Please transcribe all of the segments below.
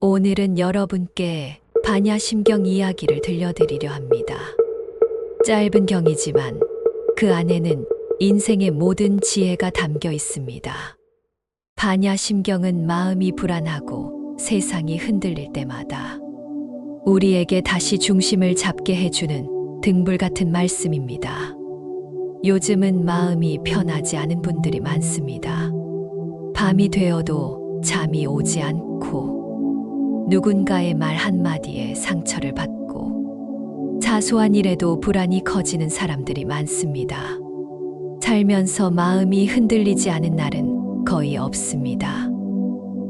오늘은 여러분께 반야심경 이야기를 들려드리려 합니다. 짧은 경이지만 그 안에는 인생의 모든 지혜가 담겨 있습니다. 반야심경은 마음이 불안하고 세상이 흔들릴 때마다 우리에게 다시 중심을 잡게 해주는 등불 같은 말씀입니다. 요즘은 마음이 편하지 않은 분들이 많습니다. 밤이 되어도 잠이 오지 않고 누군가의 말 한마디에 상처를 받고 사소한 일에도 불안이 커지는 사람들이 많습니다. 살면서 마음이 흔들리지 않은 날은 거의 없습니다.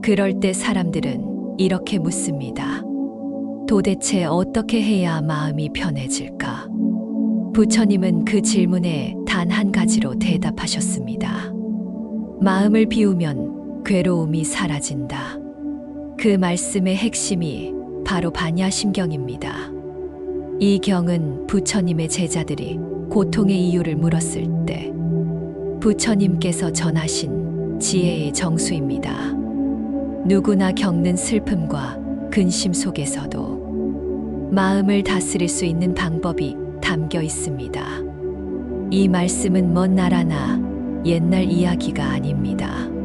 그럴 때 사람들은 이렇게 묻습니다. 도대체 어떻게 해야 마음이 편해질까? 부처님은 그 질문에 단 한 가지로 대답하셨습니다. 마음을 비우면 괴로움이 사라진다. 그 말씀의 핵심이 바로 반야심경입니다. 이 경은 부처님의 제자들이 고통의 이유를 물었을 때 부처님께서 전하신 지혜의 정수입니다. 누구나 겪는 슬픔과 근심 속에서도 마음을 다스릴 수 있는 방법이 담겨 있습니다. 이 말씀은 먼 나라나 옛날 이야기가 아닙니다.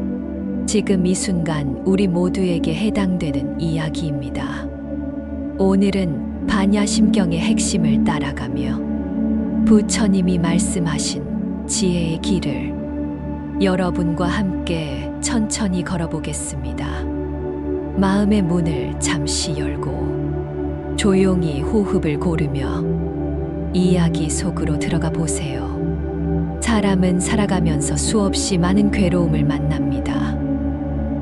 지금 이 순간 우리 모두에게 해당되는 이야기입니다. 오늘은 반야심경의 핵심을 따라가며 부처님이 말씀하신 지혜의 길을 여러분과 함께 천천히 걸어보겠습니다. 마음의 문을 잠시 열고 조용히 호흡을 고르며 이야기 속으로 들어가 보세요. 사람은 살아가면서 수없이 많은 괴로움을 만납니다.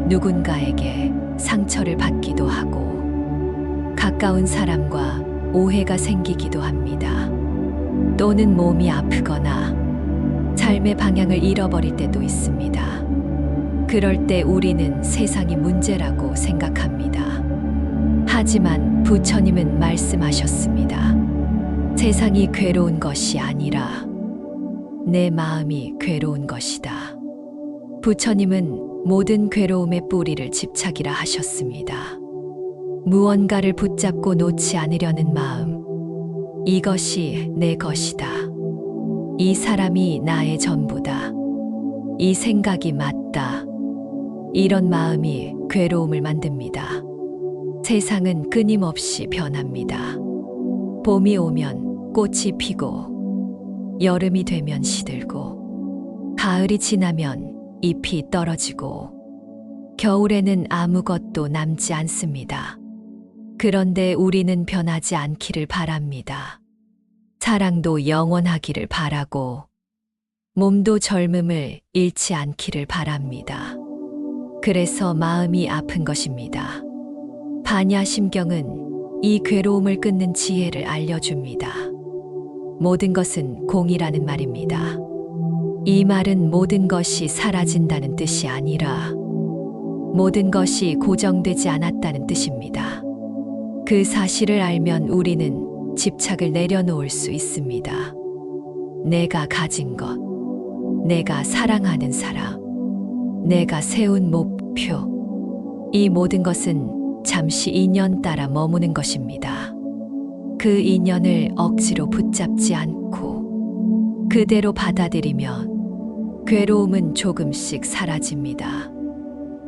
누군가에게 상처를 받기도 하고, 가까운 사람과 오해가 생기기도 합니다. 또는 몸이 아프거나 삶의 방향을 잃어버릴 때도 있습니다. 그럴 때 우리는 세상이 문제라고 생각합니다. 하지만 부처님은 말씀하셨습니다. 세상이 괴로운 것이 아니라 내 마음이 괴로운 것이다. 부처님은 모든 괴로움의 뿌리를 집착이라 하셨습니다. 무언가를 붙잡고 놓지 않으려는 마음. 이것이 내 것이다. 이 사람이 나의 전부다. 이 생각이 맞다. 이런 마음이 괴로움을 만듭니다. 세상은 끊임없이 변합니다. 봄이 오면 꽃이 피고, 여름이 되면 시들고, 가을이 지나면 잎이 떨어지고, 겨울에는 아무것도 남지 않습니다. 그런데 우리는 변하지 않기를 바랍니다. 사랑도 영원하기를 바라고, 몸도 젊음을 잃지 않기를 바랍니다. 그래서 마음이 아픈 것입니다. 반야심경은 이 괴로움을 끊는 지혜를 알려줍니다. 모든 것은 공이라는 말입니다. 이 말은 모든 것이 사라진다는 뜻이 아니라 모든 것이 고정되지 않았다는 뜻입니다. 그 사실을 알면 우리는 집착을 내려놓을 수 있습니다. 내가 가진 것, 내가 사랑하는 사람, 내가 세운 목표, 이 모든 것은 잠시 인연 따라 머무는 것입니다. 그 인연을 억지로 붙잡지 않고 그대로 받아들이면 괴로움은 조금씩 사라집니다.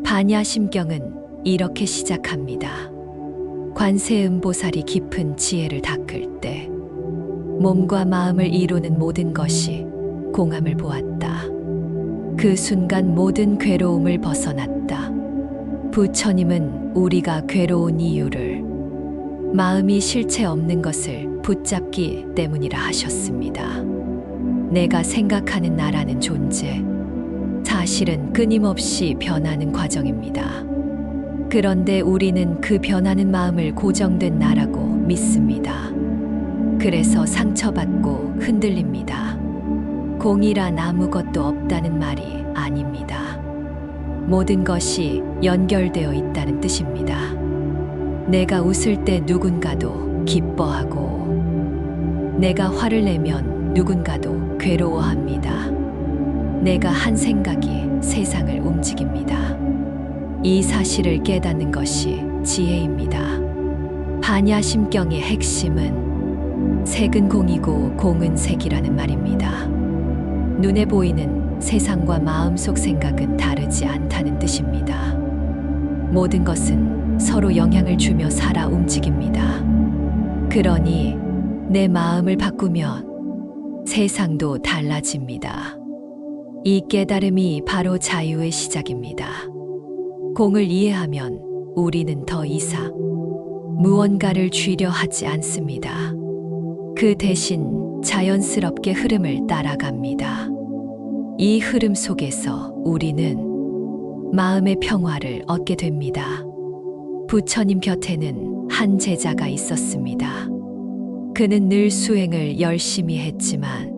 반야심경은 이렇게 시작합니다. 관세음보살이 깊은 지혜를 닦을 때 몸과 마음을 이루는 모든 것이 공함을 보았다. 그 순간 모든 괴로움을 벗어났다. 부처님은 우리가 괴로운 이유를 마음이 실체 없는 것을 붙잡기 때문이라 하셨습니다. 내가 생각하는 나라는 존재, 사실은 끊임없이 변하는 과정입니다. 그런데 우리는 그 변하는 마음을 고정된 나라고 믿습니다. 그래서 상처받고 흔들립니다. 공이란 아무것도 없다는 말이 아닙니다. 모든 것이 연결되어 있다는 뜻입니다. 내가 웃을 때 누군가도 기뻐하고, 내가 화를 내면 누군가도 괴로워합니다. 내가 한 생각이 세상을 움직입니다. 이 사실을 깨닫는 것이 지혜입니다. 반야심경의 핵심은 색은 공이고 공은 색이라는 말입니다. 눈에 보이는 세상과 마음속 생각은 다르지 않다는 뜻입니다. 모든 것은 서로 영향을 주며 살아 움직입니다. 그러니 내 마음을 바꾸면 세상도 달라집니다. 이 깨달음이 바로 자유의 시작입니다. 공을 이해하면 우리는 더 이상 무언가를 쥐려 하지 않습니다. 그 대신 자연스럽게 흐름을 따라갑니다. 이 흐름 속에서 우리는 마음의 평화를 얻게 됩니다. 부처님 곁에는 한 제자가 있었습니다. 그는 늘 수행을 열심히 했지만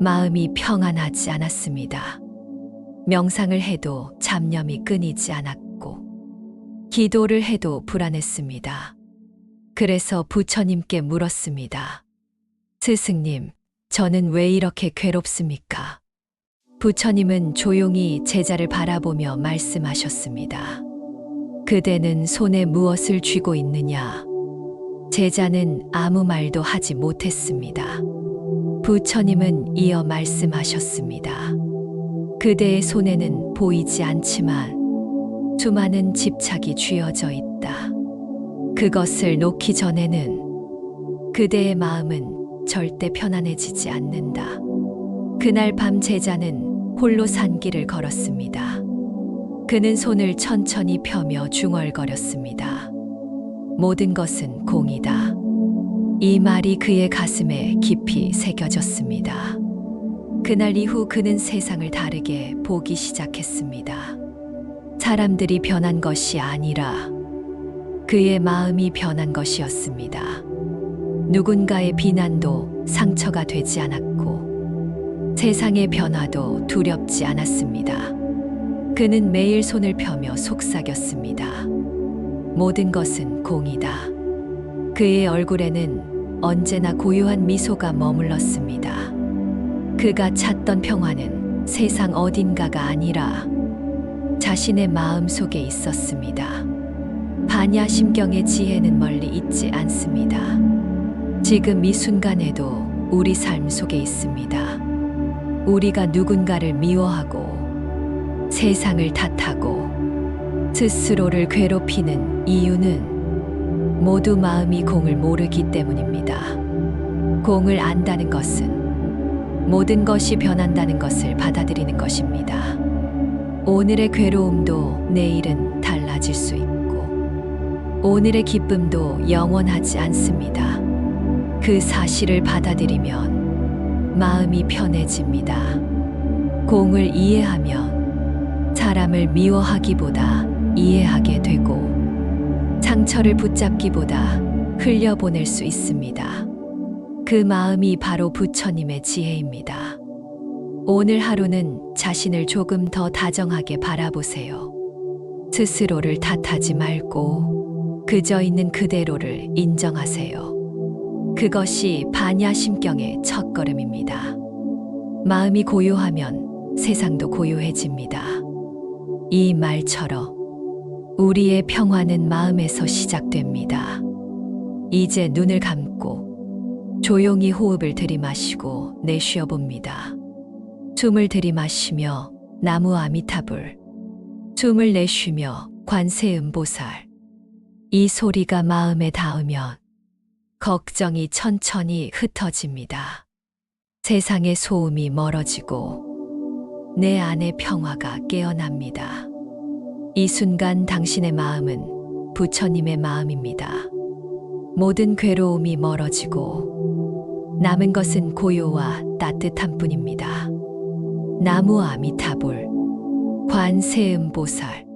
마음이 평안하지 않았습니다. 명상을 해도 잡념이 끊이지 않았고, 기도를 해도 불안했습니다. 그래서 부처님께 물었습니다. 스승님, 저는 왜 이렇게 괴롭습니까? 부처님은 조용히 제자를 바라보며 말씀하셨습니다. 그대는 손에 무엇을 쥐고 있느냐? 제자는 아무 말도 하지 못했습니다. 부처님은 이어 말씀하셨습니다. 그대의 손에는 보이지 않지만 수많은 집착이 쥐어져 있다. 그것을 놓기 전에는 그대의 마음은 절대 편안해지지 않는다. 그날 밤 제자는 홀로 산길을 걸었습니다. 그는 손을 천천히 펴며 중얼거렸습니다. 모든 것은 공이다. 이 말이 그의 가슴에 깊이 새겨졌습니다. 그날 이후 그는 세상을 다르게 보기 시작했습니다. 사람들이 변한 것이 아니라 그의 마음이 변한 것이었습니다. 누군가의 비난도 상처가 되지 않았고 세상의 변화도 두렵지 않았습니다. 그는 매일 손을 펴며 속삭였습니다. 모든 것은 공이다. 그의 얼굴에는 언제나 고요한 미소가 머물렀습니다. 그가 찾던 평화는 세상 어딘가가 아니라 자신의 마음 속에 있었습니다. 반야심경의 지혜는 멀리 있지 않습니다. 지금 이 순간에도 우리 삶 속에 있습니다. 우리가 누군가를 미워하고 세상을 탓하고 스스로를 괴롭히는 이유는 모두 마음이 공을 모르기 때문입니다. 공을 안다는 것은 모든 것이 변한다는 것을 받아들이는 것입니다. 오늘의 괴로움도 내일은 달라질 수 있고, 오늘의 기쁨도 영원하지 않습니다. 그 사실을 받아들이면 마음이 편해집니다. 공을 이해하면 사람을 미워하기보다 이해하게 되고, 상처를 붙잡기보다 흘려보낼 수 있습니다. 그 마음이 바로 부처님의 지혜입니다. 오늘 하루는 자신을 조금 더 다정하게 바라보세요. 스스로를 탓하지 말고 그저 있는 그대로를 인정하세요. 그것이 반야심경의 첫 걸음입니다. 마음이 고요하면 세상도 고요해집니다. 이 말처럼 우리의 평화는 마음에서 시작됩니다. 이제 눈을 감고 조용히 호흡을 들이마시고 내쉬어 봅니다. 숨을 들이마시며 나무 아미타불, 숨을 내쉬며 관세음보살. 이 소리가 마음에 닿으면 걱정이 천천히 흩어집니다. 세상의 소음이 멀어지고 내 안의 평화가 깨어납니다. 이 순간 당신의 마음은 부처님의 마음입니다. 모든 괴로움이 멀어지고 남은 것은 고요와 따뜻한 뿐입니다. 나무 아미타불, 관세음보살,